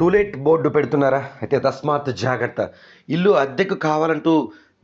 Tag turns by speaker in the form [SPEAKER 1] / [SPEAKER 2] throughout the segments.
[SPEAKER 1] To let board పెడుతున్నారా? అయితే తస్మాత్ జాగ్రత్త. ఇల్లు అద్దెకు కావాలంటూ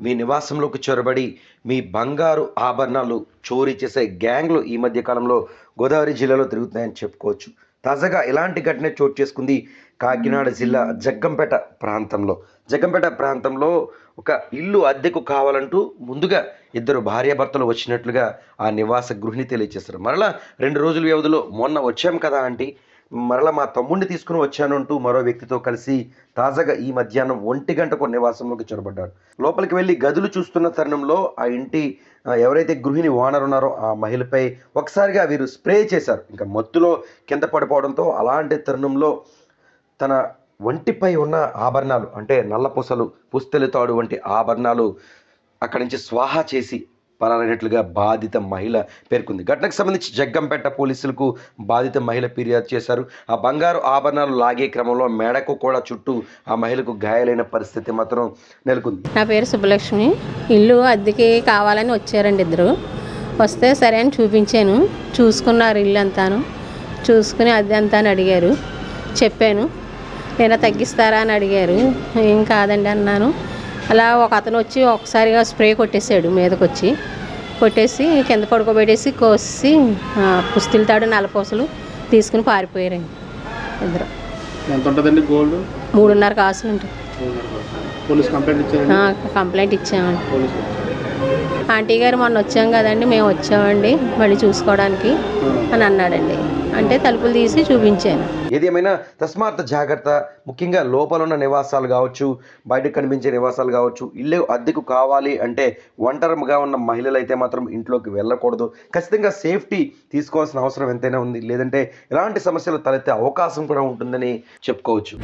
[SPEAKER 1] మీ నివాసంలోకి చొరబడి మీ బంగారు ఆభరణాలు చోరీ చేసే గ్యాంగ్లు ఈ మధ్య కాలంలో గోదావరి జిల్లాలో తిరుగుతున్నాయని చెప్పుకోవచ్చు. తాజాగా ఇలాంటి ఘటన చోటు చేసుకుంది కాకినాడ జిల్లా జగ్గంపేట ప్రాంతంలో. జగ్గంపేట ప్రాంతంలో ఒక ఇల్లు అద్దెకు కావాలంటూ ముందుగా ఇద్దరు భార్యాభర్తలు వచ్చినట్లుగా ఆ నివాస గృహిణి తెలియజేశారు. మరలా రెండు రోజుల వ్యవధిలో మొన్న వచ్చాం కదా అంటే మరల మా తమ్ముడిని తీసుకుని వచ్చాను అంటూ మరో వ్యక్తితో కలిసి తాజాగా ఈ మధ్యాహ్నం ఒంటి గంటకు నివాసంలోకి చొరబడ్డాడు. లోపలికి వెళ్ళి గదులు చూస్తున్న తరుణంలో ఆ ఇంటి ఎవరైతే గృహిణి ఓనర్ ఉన్నారో ఆ మహిళపై ఒకసారిగా వీరు స్ప్రే చేశారు. ఇంకా మత్తులో కింద పడిపోవడంతో అలాంటి తరుణంలో తన ఒంటిపై ఉన్న ఆభరణాలు అంటే నల్లపూసలు పుస్తెలితాడు వంటి ఆభరణాలు అక్కడి నుంచి స్వాహా చేసి పరారైనట్లుగా బాధిత మహిళ పేర్కొంది. ఘటనకు సంబంధించి జగ్గంపేట పోలీసులకు బాధిత మహిళ ఫిర్యాదు చేశారు. ఆ బంగారు ఆభరణాలు లాగే క్రమంలో మేడకు కూడా చుట్టూ ఆ మహిళకు గాయాలైన పరిస్థితి మాత్రం నెలకొంది.
[SPEAKER 2] నా పేరు సుబ్బలక్ష్మి. ఇల్లు అద్దెకి కావాలని వచ్చారండి ఇద్దరు. వస్తే సరే అని చూపించాను. చూసుకున్నారు ఇల్లు అంతాను చూసుకుని అద్దె అంతా అని అడిగారు. చెప్పాను. నేను తగ్గిస్తారా? అని అడిగారు. ఏం కాదండి అన్నాను. అలా ఒక అతను వచ్చి ఒకసారిగా స్ప్రే కొట్టేశాడు మీదకి వచ్చి కొట్టేసి కింద పడుకోబెట్టేసి కోసి పుస్తులు తాడు నల్లపూసలు తీసుకుని పారిపోయారండి ఇద్దరు.
[SPEAKER 3] ఎంత ఉంటుందండి గోల్డ్?
[SPEAKER 2] మూడున్నర కాసులు
[SPEAKER 3] పోలీస్ కంప్లైంట్
[SPEAKER 2] ఇచ్చామండి. ఆంటీ గారు మొన్న వచ్చాం కదండి మేము వచ్చామండి మళ్ళీ చూసుకోవడానికి అని అన్నాడండి. అంటే తలుపులు తీసి చూపించాను.
[SPEAKER 1] ఏదేమైనా తస్మార్థ తస్మాత్ జాగ్రత్త ముఖ్యంగా లోపల ఉన్న నివాసాలు కావచ్చు బయటకు కనిపించే నివాసాలు కావచ్చు ఇల్లు అద్దెకు కావాలి అంటే ఒంటరిగా ఉన్న మహిళలు అయితే మాత్రం ఇంట్లోకి వెళ్ళకూడదు. ఖచ్చితంగా సేఫ్టీ తీసుకోవాల్సిన అవసరం ఎంతైనా ఉంది. లేదంటే ఎలాంటి సమస్యలు తలెత్తే అవకాశం కూడా ఉంటుందని చెప్పుకోవచ్చు.